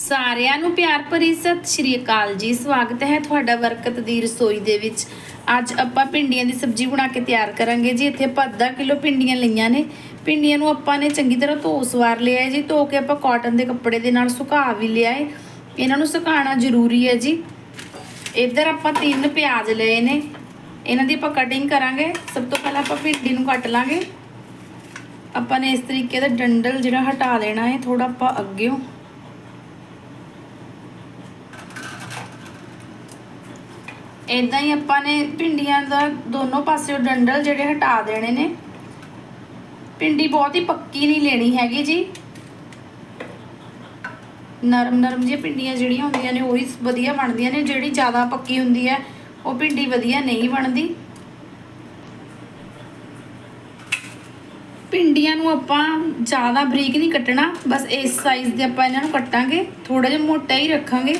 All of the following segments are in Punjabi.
ਸਾਰਿਆਂ ਨੂੰ ਪਿਆਰ ਭਰੀ ਸਤਿ ਸ਼੍ਰੀ ਅਕਾਲ ਜੀ। ਸਵਾਗਤ ਹੈ ਤੁਹਾਡਾ ਬਰਕਤ ਦੀ ਰਸੋਈ ਦੇ ਵਿੱਚ। ਅੱਜ ਆਪਾਂ ਭਿੰਡੀਆਂ ਦੀ ਸਬਜ਼ੀ ਬਣਾ ਕੇ ਤਿਆਰ ਕਰਾਂਗੇ ਜੀ। ਇੱਥੇ ਆਪਾਂ ਅੱਧਾ ਕਿਲੋ ਭਿੰਡੀਆਂ ਲਈਆਂ ਨੇ। ਭਿੰਡੀਆਂ ਨੂੰ ਆਪਾਂ ਨੇ ਚੰਗੀ ਤਰ੍ਹਾਂ ਧੋ ਸਵਾਰ ਲਿਆ ਹੈ ਜੀ। ਧੋ ਕੇ ਆਪਾਂ ਕਾਟਨ ਦੇ ਕੱਪੜੇ ਦੇ ਨਾਲ ਸੁਕਾ ਵੀ ਲਿਆ ਹੈ। ਇਹਨਾਂ ਨੂੰ ਸੁਕਾਉਣਾ ਜ਼ਰੂਰੀ ਹੈ ਜੀ। ਇੱਧਰ ਆਪਾਂ ਤਿੰਨ ਪਿਆਜ਼ ਲਏ ਨੇ। ਇਹਨਾਂ ਦੀ ਆਪਾਂ ਕਟਿੰਗ ਕਰਾਂਗੇ। ਸਭ ਤੋਂ ਪਹਿਲਾਂ ਆਪਾਂ ਭਿੰਡੀ ਨੂੰ ਕੱਟ ਲਾਂਗੇ। ਆਪਾਂ ਨੇ ਇਸ ਤਰੀਕੇ ਦਾ ਡੰਡਲ ਜਿਹੜਾ ਹਟਾ ਦੇਣਾ ਹੈ। ਥੋੜਾ ਆਪਾਂ ਅੱਗਿਓਂ ਇਦਾਂ ਹੀ ਆਪਾਂ ਨੇ ਭਿੰਡੀਆਂ ਦਾ ਦੋਨੋਂ ਪਾਸਿਓਂ ਡੰਡਲ ਜਿਹੜੇ ਹਟਾ ਦੇਣੇ ਨੇ। ਭਿੰਡੀ ਬਹੁਤ ਹੀ ਪੱਕੀ ਨਹੀਂ ਲੈਣੀ ਹੈਗੀ ਜੀ। ਨਰਮ ਨਰਮ ਜਿਹੀਆਂ ਭਿੰਡੀਆਂ ਜਿਹੜੀਆਂ ਹੁੰਦੀਆਂ ਨੇ, ਉਹੀ ਵਧੀਆ ਬਣਦੀਆਂ ਨੇ, ਜਿਹੜੀ ਜ਼ਿਆਦਾ ਪੱਕੀ ਹੁੰਦੀ ਹੈ, ਉਹ ਭਿੰਡੀ ਵਧੀਆ ਨਹੀਂ ਬਣਦੀ। ਭਿੰਡੀਆਂ ਨੂੰ ਆਪਾਂ ਜ਼ਿਆਦਾ ਬਰੀਕ ਨਹੀਂ ਕੱਟਣਾ, ਬਸ ਇਸ ਸਾਈਜ਼ ਦੇ ਆਪਾਂ ਇਹਨਾਂ ਨੂੰ ਕੱਟਾਂਗੇ ਥੋੜਾ ਜਿਹਾ ਮੋਟਾ ਹੀ ਰੱਖਾਂਗੇ।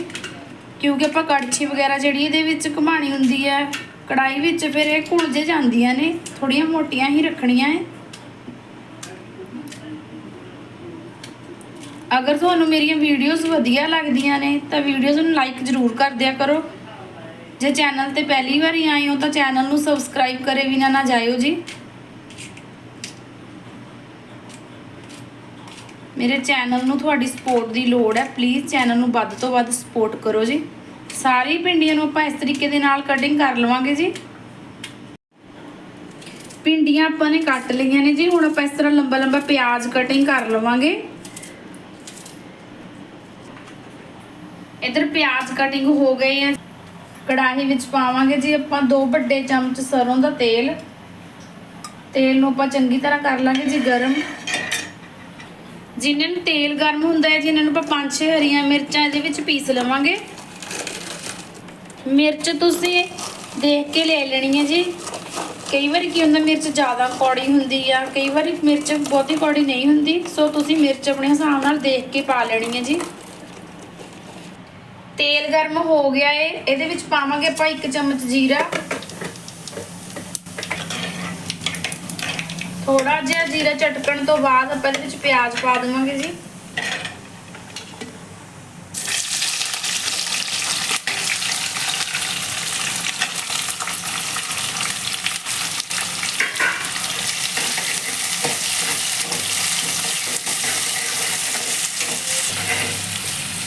ਕਿਉਂਕਿ ਆਪਾਂ ਕੜਛੀ ਵਗੈਰਾ ਜਿਹੜੀ ਇਹਦੇ ਵਿੱਚ ਘੁਮਾਣੀ ਹੁੰਦੀ ਹੈ ਕੜਾਈ ਵਿੱਚ ਫਿਰ ਇਹ ਘੁਲ ਜੇ ਜਾਂਦੀਆਂ ਨੇ ਥੋੜੀਆਂ ਮੋਟੀਆਂ ਹੀ ਰੱਖਣੀਆਂ ਹੈ ਅਗਰ ਤੁਹਾਨੂੰ ਮੇਰੀਆਂ ਵੀਡੀਓਜ਼ ਵਧੀਆ ਲੱਗਦੀਆਂ ਨੇ, ਤਾਂ ਵੀਡੀਓਜ਼ ਨੂੰ ਲਾਈਕ ਜ਼ਰੂਰ ਕਰ ਦਿਆ ਕਰੋ। ਜੇ ਚੈਨਲ ਤੇ ਪਹਿਲੀ ਵਾਰੀ ਆਏ ਹੋ ਤਾਂ ਚੈਨਲ ਨੂੰ ਸਬਸਕ੍ਰਾਈਬ ਕਰੇ ਬਿਨਾ ਨਾ ਜਾਇਓ ਜੀ। ਮੇਰੇ ਚੈਨਲ ਨੂੰ ਤੁਹਾਡੀ ਸਪੋਰਟ ਦੀ ਲੋੜ ਹੈ ਪਲੀਜ਼ ਚੈਨਲ ਨੂੰ ਵੱਧ ਤੋਂ ਵੱਧ ਸਪੋਰਟ ਕਰੋ ਜੀ। ਸਾਰੀ ਭਿੰਡੀਆਂ ਨੂੰ ਆਪਾਂ ਇਸ ਤਰੀਕੇ ਦੇ ਨਾਲ ਕਟਿੰਗ ਕਰ ਲਵਾਂਗੇ ਜੀ। ਭਿੰਡੀਆਂ ਆਪਾਂ ਨੇ ਕੱਟ ਲਈਆਂ ਨੇ ਜੀ, ਹੁਣ ਆਪਾਂ ਇਸ ਤਰ੍ਹਾਂ ਲੰਬਾ ਲੰਬਾ ਪਿਆਜ਼ ਕਟਿੰਗ ਕਰ ਲਵਾਂਗੇ। ਇਧਰ ਪਿਆਜ਼ ਕਟਿੰਗ ਹੋ ਗਏ ਆ। ਕੜਾਹੀ ਵਿੱਚ ਪਾਵਾਂਗੇ ਜੀ, ਆਪਾਂ ਦੋ ਵੱਡੇ ਚਮਚ ਸਰੋਂ ਦਾ ਤੇਲ। ਤੇਲ ਨੂੰ ਆਪਾਂ ਚੰਗੀ ਤਰ੍ਹਾਂ ਕਰ ਲਾਂਗੇ ਜੀ ਗਰਮ। ਜਿਨ੍ਹਾਂ ਨੂੰ ਤੇਲ ਗਰਮ ਹੁੰਦਾ ਹੈ, ਜਿਨ੍ਹਾਂ ਨੂੰ ਆਪਾਂ ਪੰਜ ਛੇ ਹਰੀਆਂ ਮਿਰਚਾਂ ਇਹਦੇ ਵਿੱਚ ਪੀਸ ਲਵਾਂਗੇ। ਮਿਰਚ ਤੁਸੀਂ ਦੇਖ ਕੇ ਲੈ ਲੈਣੀ ਹੈ ਜੀ। ਕਈ ਵਾਰੀ ਕੀ ਹੁੰਦਾ, ਮਿਰਚ ਜ਼ਿਆਦਾ ਕੌੜੀ ਹੁੰਦੀ ਆ, ਕਈ ਵਾਰੀ ਮਿਰਚ ਬਹੁਤੀ ਕੌੜੀ ਨਹੀਂ ਹੁੰਦੀ, ਸੋ ਤੁਸੀਂ ਮਿਰਚ ਆਪਣੇ ਹਿਸਾਬ ਨਾਲ ਦੇਖ ਕੇ ਪਾ ਲੈਣੀ ਹੈ ਜੀ। ਤੇਲ ਗਰਮ ਹੋ ਗਿਆ ਏ, ਇਹਦੇ ਵਿੱਚ ਪਾਵਾਂਗੇ ਆਪਾਂ ਇੱਕ ਚਮਚ ਜੀਰਾ। ਥੋੜਾ ਜਿਹਾ ਜੀਰਾ ਚਟਕਣ ਤੋਂ ਬਾਅਦ ਆਪਾਂ ਇਹਦੇ ਵਿੱਚ ਪਿਆਜ਼ ਪਾ ਦੇਵਾਂਗੇ ਜੀ।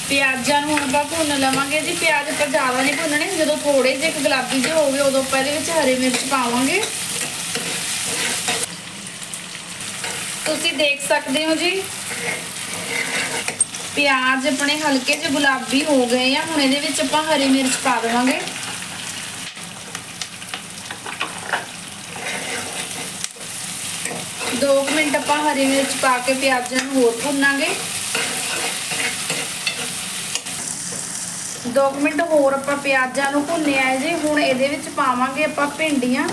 ਪਿਆਜ਼ਾਂ ਨੂੰ ਹੁਣ ਆਪਾਂ ਭੁੰਨ ਲਵਾਂਗੇ ਜੀ। ਪਿਆਜ਼ ਆਪਾਂ ਜ਼ਿਆਦਾ ਨਹੀਂ ਭੁੰਨਣੇ, ਜਦੋਂ ਥੋੜੇ ਜਿਹੇ ਗੁਲਾਬੀ ਜਿਹੇ ਹੋ ਗਏ, ਉਦੋਂ ਆਪਾਂ ਇਹਦੇ ਵਿੱਚ ਹਰੀ ਮਿਰਚ ਪਾਵਾਂਗੇ। ਤੁਸੀਂ ਦੇਖ ਸਕਦੇ ਹੋ ਜੀ। ਪਿਆਜ਼ ਆਪਣੇ ਹਲਕੇ ਜਿਹੇ ਗੁਲਾਬੀ ਹੋ ਗਏ ਆ। ਹੁਣ ਇਹਦੇ ਵਿੱਚ ਆਪਾਂ ਹਰੀ ਮਿਰਚ ਪਾ ਦੇਵਾਂਗੇ। ਦੋ ਮਿੰਟ ਆਪਾਂ ਹਰੀ ਮਿਰਚ ਪਾ ਕੇ ਪਿਆਜ਼ਾਂ ਨੂੰ ਹੋਰ ਭੁੰਨਾਂਗੇ। ਦੋ ਕੁ ਮਿੰਟ ਹੋਰ ਆਪਾਂ ਪਿਆਜ਼ਾਂ ਨੂੰ ਭੁੰਨੇ ਆ ਜੀ। ਹੁਣ ਇਹਦੇ ਵਿੱਚ ਪਾਵਾਂਗੇ ਆਪਾਂ ਭਿੰਡੀਆਂ।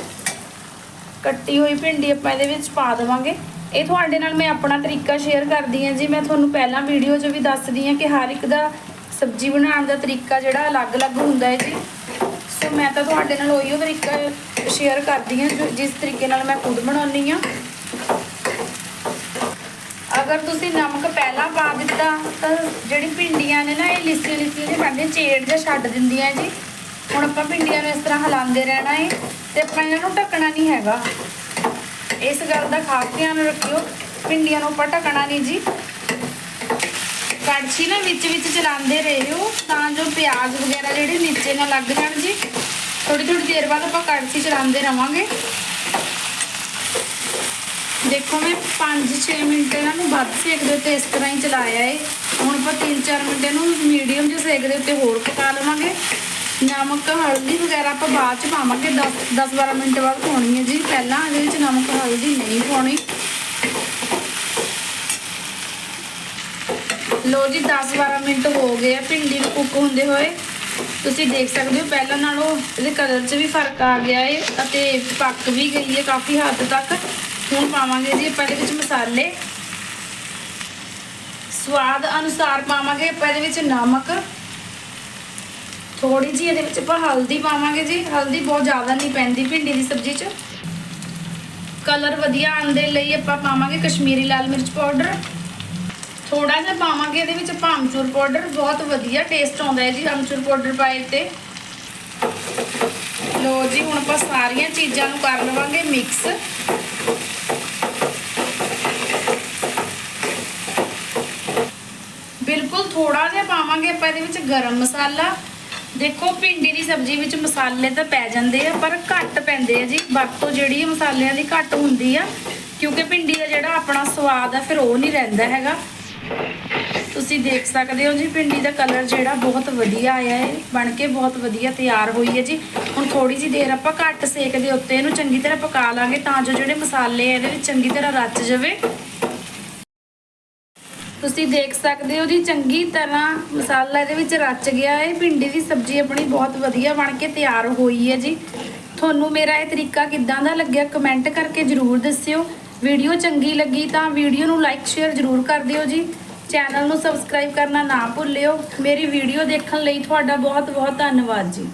ਕੱਟੀ ਹੋਈ ਭਿੰਡੀ ਆਪਾਂ ਇਹਦੇ ਵਿੱਚ ਪਾ ਦੇਵਾਂਗੇ। ਇਹ ਤੁਹਾਡੇ ਨਾਲ ਮੈਂ ਆਪਣਾ ਤਰੀਕਾ ਸ਼ੇਅਰ ਕਰਦੀ ਹਾਂ ਜੀ। ਮੈਂ ਤੁਹਾਨੂੰ ਪਹਿਲਾਂ ਵੀਡੀਓ 'ਚ ਵੀ ਦੱਸਦੀ ਹਾਂ ਕਿ ਹਰ ਇੱਕ ਦਾ ਸਬਜ਼ੀ ਬਣਾਉਣ ਦਾ ਤਰੀਕਾ ਜਿਹੜਾ ਅਲੱਗ-ਅਲੱਗ ਹੁੰਦਾ ਹੈ ਜੀ। ਸੋ ਮੈਂ ਤਾਂ ਤੁਹਾਡੇ ਨਾਲ ਉਹੀ ਤਰੀਕਾ ਸ਼ੇਅਰ ਕਰਦੀ ਹਾਂ ਜੋ- ਜਿਸ ਤਰੀਕੇ ਨਾਲ ਮੈਂ ਖੁਦ ਬਣਾਉਣੀ ਆ ਅਗਰ ਤੁਸੀਂ ਨਮਕ ਪਹਿਲਾਂ ਪਾ ਦਿੱਤਾ, ਤਾਂ ਜਿਹੜੀ ਭਿੰਡੀਆਂ ਨੇ ਨਾ ਇਹ ਲਿੱਸੀ ਲਿੱਸੀ ਜਿਹੀ ਬਣਦੇ ਚੇੜ ਜਿਹਾ ਛੱਡ ਦਿੰਦੀਆਂ ਜੀ। ਹੁਣ ਆਪਾਂ ਭਿੰਡੀਆਂ ਨੂੰ ਇਸ ਤਰ੍ਹਾਂ ਹਿਲਾਉਂਦੇ ਰਹਿਣਾ ਹੈ ਤੇ ਆਪਾਂ ਇਹਨਾਂ ਨੂੰ ਢੱਕਣਾ ਨਹੀਂ ਹੈਗਾ। ਇਸ ਗੱਲ ਦਾ ਖਾਸ ਧਿਆਨ ਰੱਖਿਓ। ਭਿੰਡੀਆਂ ਨੂੰ ਆਪਾਂ ਨਹੀਂ ਜੀ। ਕੜਛੀ ਨਾ ਵਿੱਚ ਵਿੱਚ ਚਲਾਉਂਦੇ ਰਹਿਓ ਤਾਂ ਜੋ ਪਿਆਜ਼ ਵਗੈਰਾ ਜਿਹੜੇ ਨੀਚੇ ਨਾ ਲੱਗ ਜਾਣ ਜੀ। ਥੋੜੀ ਥੋੜੀ ਦੇਰ ਬਾਅਦ ਆਪਾਂ ਕੜਛੀ ਚਲਾਉਂਦੇ ਰਵਾਂਗੇ। ਦੇਖੋ ਮੈਂ 5-6 ਮਿੰਟ ਇਹਨਾਂ ਨੂੰ ਵੱਧ ਸੇਕ ਦੇ ਉੱਤੇ ਇਸ ਤਰ੍ਹਾਂ ਹੀ ਚਲਾਇਆ ਏ। ਹੁਣ ਆਪਾਂ 3-4 ਮਿੰਟ ਇਹਨੂੰ ਮੀਡੀਅਮ ਜਿਹੇ ਸੇਕ ਦੇ ਉੱਤੇ ਹੋਰ ਪਕਾ ਲਵਾਂਗੇ। ਨਮਕ, ਹਲਦੀ ਵਗੈਰਾ ਆਪਾਂ ਬਾਅਦ ਚ ਪਾਵਾਂਗੇ। 10-12 ਮਿੰਟ ਬਾਅਦ ਪਾਉਣੀ ਹੈ ਜੀ। ਪਹਿਲਾਂ ਇਹਦੇ ਵਿੱਚ ਨਮਕ, ਹਲਦੀ ਨਹੀਂ ਪਾਉਣੀ। ਲੋ ਜੀ 10-12 ਮਿੰਟ ਹੋ ਗਏ ਆ ਭਿੰਡੀ ਨੂੰ ਕੁੱਕ ਹੁੰਦੇ ਹੋਏ। ਤੁਸੀਂ ਦੇਖ ਸਕਦੇ ਹੋ, ਪਹਿਲਾਂ ਨਾਲੋਂ ਇਹਦੇ ਕਲਰ 'ਚ ਵੀ ਫ਼ਰਕ ਆ ਗਿਆ ਏ ਅਤੇ ਪੱਕ ਵੀ ਗਈ ਹੈ ਕਾਫੀ ਹੱਦ ਤੱਕ। ਹੁਣ ਪਾਵਾਂਗੇ ਜੀ ਆਪਾਂ ਇਹਦੇ ਵਿੱਚ ਮਸਾਲੇ। ਸਵਾਦ ਅਨੁਸਾਰ ਪਾਵਾਂਗੇ ਆਪਾਂ ਇਹਦੇ ਵਿੱਚ ਨਮਕ। ਥੋੜੀ ਜੀ ਇਹਦੇ ਵਿੱਚ ਆਪਾਂ ਹਲਦੀ ਪਾਵਾਂਗੇ ਜੀ। ਹਲਦੀ ਬਹੁਤ ਜ਼ਿਆਦਾ ਨਹੀਂ ਪੈਂਦੀ ਭਿੰਡੀ ਦੀ ਸਬਜ਼ੀ 'ਚ। ਕਲਰ ਵਧੀਆ ਆਉਣ ਦੇ ਲਈ ਆਪਾਂ ਪਾਵਾਂਗੇ ਕਸ਼ਮੀਰੀ ਲਾਲ ਮਿਰਚ ਪਾਊਡਰ। ਥੋੜਾ ਜਿਹਾ ਪਾਵਾਂਗੇ ਇਹਦੇ ਵਿੱਚ ਆਪਾਂ ਅਮਚੂਰ ਪਾਊਡਰ। ਬਹੁਤ ਵਧੀਆ ਟੇਸਟ ਆਉਂਦਾ ਹੈ ਜੀ ਅਮਚੂਰ ਪਾਊਡਰ ਪਾਏ ਤੇ। ਲੋ ਜੀ, ਹੁਣ ਆਪਾਂ ਸਾਰੀਆਂ ਚੀਜ਼ਾਂ ਨੂੰ ਕਰ ਲਵਾਂਗੇ ਮਿਕਸ ਬਿਲਕੁਲ ਥੋੜਾ ਜਿਹਾ ਪਾਵਾਂਗੇ ਆਪਾਂ ਇਹਦੇ ਵਿੱਚ ਗਰਮ ਮਸਾਲਾ। ਦੇਖੋ, ਭਿੰਡੀ ਦੀ ਸਬਜ਼ੀ ਵਿੱਚ ਮਸਾਲੇ ਤਾਂ ਪੈ ਜਾਂਦੇ ਆ, ਪਰ ਘੱਟ ਪੈਂਦੇ ਆ ਜੀ। ਵਰਤੋਂ ਜਿਹੜੀ ਮਸਾਲਿਆਂ ਦੀ ਘੱਟ ਹੁੰਦੀ ਆ, ਕਿਉਂਕਿ ਭਿੰਡੀ ਦਾ ਜਿਹੜਾ ਆਪਣਾ ਸਵਾਦ ਆ, ਫਿਰ ਉਹ ਨਹੀਂ ਰਹਿੰਦਾ ਹੈਗਾ। ਤੁਸੀਂ ਦੇਖ ਸਕਦੇ ਹੋ ਜੀ, ਭਿੰਡੀ ਦਾ ਕਲਰ ਜਿਹੜਾ ਬਹੁਤ ਵਧੀਆ ਆਇਆ ਹੈ। ਬਣ ਕੇ ਬਹੁਤ ਵਧੀਆ ਤਿਆਰ ਹੋਈ ਹੈ ਜੀ। ਹੁਣ ਥੋੜੀ ਜਿਹੀ ਦੇਰ ਆਪਾਂ ਘੱਟ ਸੇਕ ਦੇ ਉੱਤੇ ਇਹਨੂੰ ਚੰਗੀ ਤਰ੍ਹਾਂ ਪਕਾ ਲਾਂਗੇ, ਤਾਂ ਜੋ ਜਿਹੜੇ ਮਸਾਲੇ ਆ, ਇਹਦੇ ਵਿੱਚ ਚੰਗੀ ਤਰ੍ਹਾਂ ਰਚ ਜਾਵੇ। ਤੁਸੀਂ ਦੇਖ ਸਕਦੇ ਹੋ ਜੀ, ਚੰਗੀ ਤਰ੍ਹਾਂ ਮਸਾਲਾ ਇਹਦੇ ਵਿੱਚ ਰਚ ਗਿਆ ਹੈ। ਭਿੰਡੀ ਦੀ ਸਬਜ਼ੀ ਆਪਣੀ ਬਹੁਤ ਵਧੀਆ ਬਣ ਕੇ ਤਿਆਰ ਹੋਈ ਹੈ ਜੀ। ਤੁਹਾਨੂੰ ਮੇਰਾ ਇਹ ਤਰੀਕਾ ਕਿੱਦਾਂ ਦਾ ਲੱਗਿਆ ਕਮੈਂਟ ਕਰਕੇ ਜਰੂਰ ਦੱਸਿਓ। ਵੀਡੀਓ ਚੰਗੀ ਲੱਗੀ ਤਾਂ ਵੀਡੀਓ ਨੂੰ ਲਾਈਕ, ਸ਼ੇਅਰ ਜਰੂਰ ਕਰ ਦਿਓ ਜੀ। ਚੈਨਲ ਨੂੰ ਸਬਸਕ੍ਰਾਈਬ ਕਰਨਾ ਨਾ ਭੁੱਲਿਓ। ਮੇਰੀ ਵੀਡੀਓ ਦੇਖਣ ਲਈ ਤੁਹਾਡਾ ਬਹੁਤ ਬਹੁਤ ਧੰਨਵਾਦ ਜੀ।